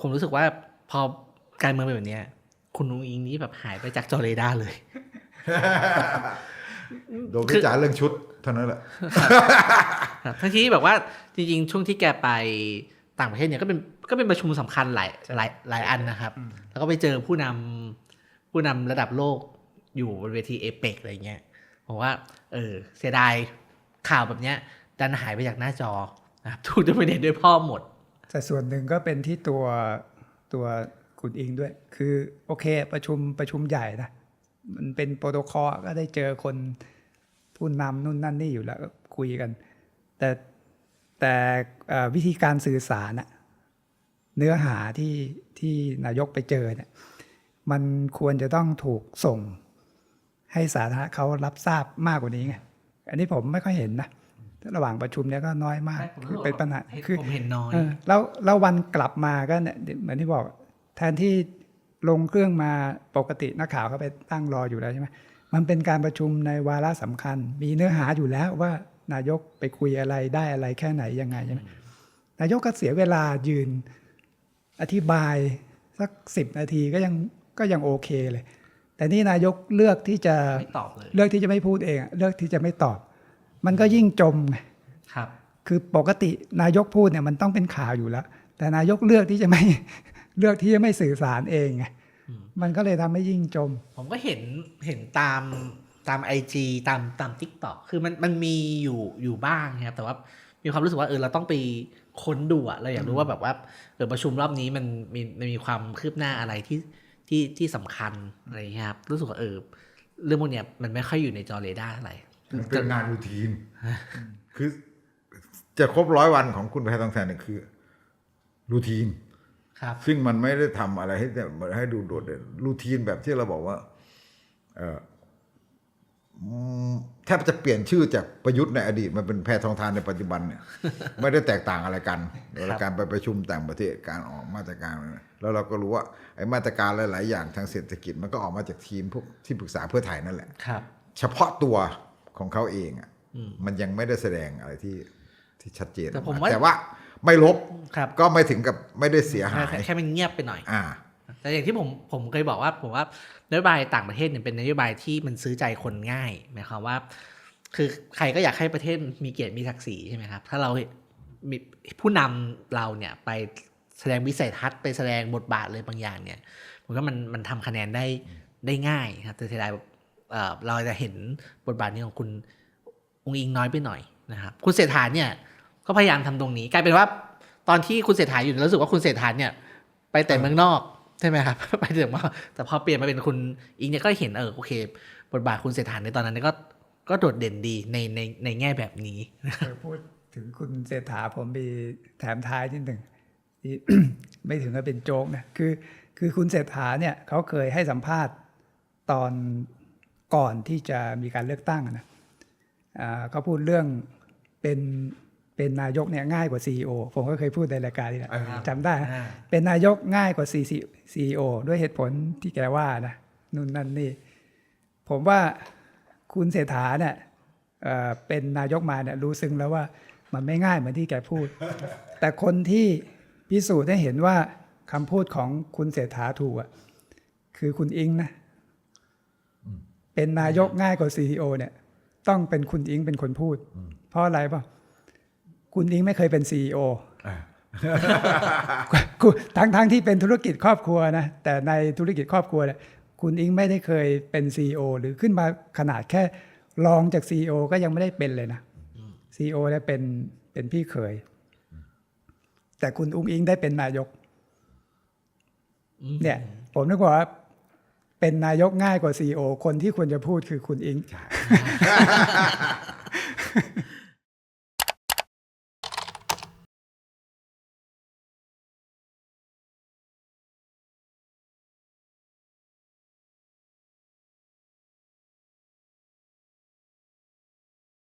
ผมรู้สึกว่าพอการเมืองเป็นแบบเนี้ย คุณนุ้งอิงนี้แบบหายไปจากจอเรดาร์เลย โดนพิจารณ์เรื่องชุดเท่านั้นแหละครับทั้งที่แบบว่าจริงๆ ช่วงที่แกไปต่างประเทศเนี่ยก็เป็นก็เป็นประชุมสำคัญหลายหลายหลายอันนะครับ แล้วก็ไปเจอผู้นำผู้นำระดับโลกอยู่บนเวทีเอเปกอะไรเงี้ยผมว่า เออ เสียดายข่าวแบบเนี้ยดันหายไปจากหน้าจอนะครับถูกดำเนินด้วยพ่อหมด แต่ส่วนหนึ่งก็เป็นที่ตัวตัวคุณอิงด้วย คือโอเคประชุมประชุมใหญ่นะมันเป็นโปรโตคอลก็ได้เจอคนผู้นำนู่นนั่นนี่อยู่แล้วคุยกัน แต่แต่วิธีการสื่อสารนะเนื้อหาที่ที่นายกไปเจอเนี่ยมันควรจะต้องถูกส่งให้สาธารณะเขารับทราบมากกว่านี้ไง อันนี้ผมไม่ค่อยเห็นนะ ระหว่างประชุมเนี่ยก็น้อยมากคือเป็นปัญหาคือผมเห็นน้อยเออแล้วแล้ววันกลับมาก็เนี่ยเหมือนที่บอก แทนที่ลงเครื่องมาปกตินักข่าวเขาไปตั้งรออยู่แล้วใช่ไหมมันเป็นการประชุมในวาระสำคัญ มีเนื้อหาอยู่แล้วว่านายกไปคุยอะไรได้อะไรแค่ไหนยังไงใช่ไหมนายกก็เสียเวลายืนอธิบายสักสิบนาทีก็ยังก็ยังโอเคเลย แต่นี่นายกเลือกที่จะไม่ตอบเลยเลือกที่จะไม่พูดเองอะเลือกที่จะไม่ตอบ มันก็ยิ่งจมไงครับ คือปกตินายกพูดเนี่ยมันต้องเป็นข่าวอยู่แล้ว แต่นายกเลือกที่จะไม่เลือกที่จะไม่สื่อสารเองไงมันก็เลยทำให้ยิ่งจม ผมก็เห็นเห็นตามตามไอจีตามตามทิกตอกคือมันมันมีอยู่อยู่บ้างครับแต่ว่ามีความรู้สึกว่าเออเราต้องไปค้นดูอะเราอยากรู้ว่าแบบว่าเออประชุมรอบนี้มันมีมันมีความคืบหน้าอะไรที่ที่ที่สำคัญอะไรอย่างเงี้ยครับรู้สึกว่าเออเรื่องพวกเนี้ยมันไม่ค่อยอยู่ในจอเรดาร์เท่าไหร่ มันเป็นงานรูทีน คือจะครบร้อยวันของคุณแพทย์ทองแทนเนี่ยคือรูทีนครับซึ่งมันไม่ได้ทำอะไรให้แต่ให้ดูโดดเด่นรูทีนแบบที่เราบอกว่าเอออืมแทบจะเปลี่ยนชื่อจากประยุทธ์ในอดีตมาเป็นแพทองทานในปัจจุบันเนี่ย ไม่ได้แตกต่างอะไรกันเวลาการไปประชุมต่างประเทศการออกมาตรการอะไรแล้วเราก็รู้ว่าไอ้มาตรการหลาย ๆ อย่างทางเศรษฐกิจมันก็ออกมาจากทีมพวกที่ปรึกษาเพื่อไทยนั่นแหละครับ เฉพาะตัว ของเขาเองอะมันยังไม่ได้แสดงอะไรที่ที่ชัดเจนแต่ผมออกว่าแต่ว่าไม่ลบครับก็ไม่ถึงกับไม่ได้เสียหายแค่แค่มันเงียบไปหน่อยอ่าแต่อย่างที่ผมผมเคยบอกว่าผมว่านโยบายต่างประเทศเนี่ยเป็นนโยบายที่มันซื้อใจคนง่ายหมายความว่า คือใครก็อยากให้ประเทศมีเกียรติมีศักดิ์ศรีใช่ไหมครับ ถ้าเรามีผู้นำเราเนี่ยไปแสดงวิสัยทัศน์ไปแสดงบทบาทเลยบางอย่างเนี่ยผมว่ามันมันทำคะแนนได้ได้ง่ายครับแต่เสียดาย เอ่อเราจะเห็นบทบาทนี้ของคุณองค์อิงน้อยไปหน่อยนะครับคุณเศรษฐาเนี่ยก็พยายามทำตรงนี้ กลายเป็นว่าตอนที่คุณเศรษฐาอยู่รู้สึกว่าคุณเศรษฐาเนี่ย ไปแต่เมืองนอกใช่ไหมครับไปแต่เมืองนอกแต่พอเปลี่ยนมาเป็นคุณอิงเนี่ยก็เห็นเออโอเค บทบาทคุณเศรษฐาในตอนนั้นก็ก็โดดเด่นดีในในในแง่แบบนี้เออพูดถึงคุณเศรษฐาผมมีแถมท้ายนิดหนึ่งไม่ถึงกับเป็นโจ๊กนะคือคือคุณเศรษฐาเนี่ยเขาเคยให้สัมภาษณ์ตอน ก่อนที่จะมีการเลือกตั้งนะอ่าเขาพูดเรื่องเป็นเป็นนายกเนี่ยง่ายกว่า CEO ผมก็เคยพูดในรายการนี่แหละอ่าจำได้นะอ่าเป็นนายกง่ายกว่า CEO ด้วยเหตุผลที่แกว่านะนู่นนั่นนี่ ผมว่าคุณเศรษฐาเนี่ยเอ่อเป็นนายกมาเนี่ยรู้ซึ้งแล้วว่ามันไม่ง่ายเหมือนที่แกพูด แต่คนที่พิสูจน์ให้เห็นว่าคำพูดของคุณเศรษฐาถูกอะคือคุณอิงนะ เป็นนายกง่ายกว่าซีอเนี่ย ต้องเป็นคุณอิงเป็นคนพูด เพราะอะไรป่ะคุณอิงไม่เคยเป็นซีออ่าทั้งทั้งที่เป็นธุรกิจครอบครัวนะ แต่ในธุรกิจครอบครัวเนี่ยคุณอิงไม่ได้เคยเป็น CEO หรือขึ้นมาขนาดแค่รองจาก CEO ก็ยังไม่ได้เป็นเลยนะ CEO เนี่ยเป็นเป็นพี่เขยแต่คุณอุ้งอิงได้เป็นนายก เนี่ย ผมนึกว่า เป็นนายกง่ายกว่า CEO คนที่ควรจะพูดคือคุณอิง